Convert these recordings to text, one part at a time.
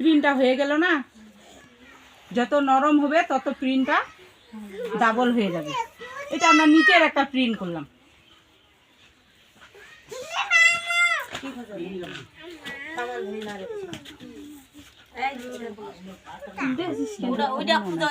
প্রিন্টটা হয়ে গেল না যত নরম হবে তত প্রিন্টটা ডাবল হয়ে যাবে এটা আমরা নিচের একটা প্রিন্ট করলাম ওটা ওইটা খুঁজে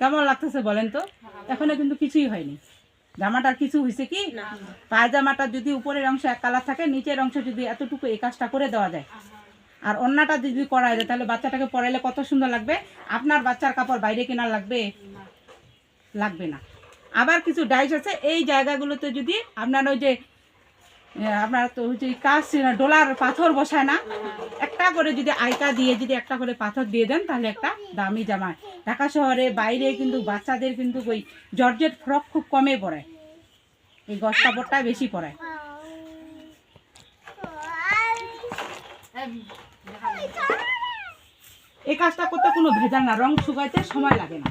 কেমন লাগতেছে বলেন তো? এখনও কিন্তু কিছুই হয়নি। জামাটার কিছু হয়েছে কি? পায়জামাটা যদি উপরের অংশ এক কালার থাকে নিচের অংশ যদি এতটুকু এই কাজটা করে দেওয়া যায়। আর অন্যটা যদি করা যায় তাহলে বাচ্চাটাকে পরাইলে কত সুন্দর লাগবে? আপনার বাচ্চার কাপড় বাইরে কেনার লাগবে? লাগবে না। আবার কিছু ডাইস আছে, এই জায়গাগুলোতে যদি আপনার ওই যে আপনার তো যে কাজ ডোলার পাথর বসায় না? একটা করে যদি আইকা দিয়ে যদি একটা করে পাথর দিয়ে দেন, তাহলে একটা দামি জামা। ঢাকা শহরে বাইরে কিন্তু বাচ্চাদের কিন্তু ওই জর্জেট ফ্রক খুব কমে পড়ে। এই গস কাপড়টা বেশি পড়ায় এই কাজটা করতে কোনো ভেজাল না, রং শুকাইতে সময় লাগে না।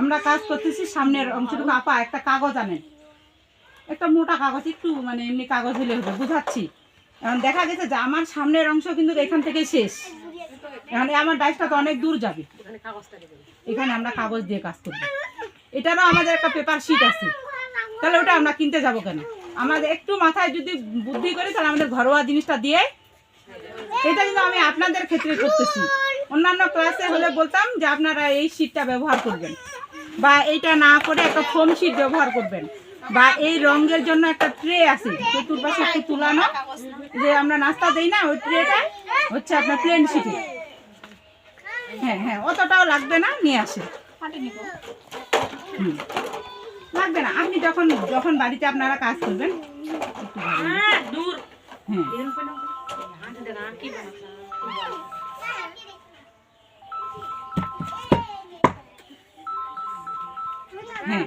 আমরা কাজ করতেছি, সামনের অংশটুকু আপা একটা কাগজ আনেন একটা মোটা কাগজ, একটু মানে এমনি কাগজ হলে হবে, বুঝাচ্ছি। এখন দেখা গেছে যে আমার সামনের অংশ কিন্তু এখান থেকে শেষ। এখন আমার ডাইসটা তো অনেক দূর যাবে। এখানে আমরা কাগজ দিয়ে কাজ করব। এটারও আমাদের একটা পেপার শিট আছে। তাহলে ওটা আমরা কিনতে যাব কেন? আমাদের একটু মাথায় যদি বুদ্ধি করি, তাহলে আমাদের ঘরোয়া জিনিসটা দিয়ে এটা কিন্তু আমি আপনাদের ক্ষেত্রে করতেছি। অন্যান্য ক্লাসে হলে বলতাম যে আপনারা এই শিটটা ব্যবহার করবেন বা এইটা না করে একটা ফোম শিট ব্যবহার করবেন বা এই রঙের জন্য একটা ট্রে আছে, চতুর্পাশে একটু তুলানো, যে আমরা নাস্তা দেই না, ওই ট্রেটা হচ্ছে আপনার প্লেন শিটে হ্যাঁ হ্যাঁ অতটাও লাগবে না, নিয়ে আসে। লাগবে না। আপনি যখন যখন বাড়িতে আপনারা কাজ করবেন হ্যাঁ।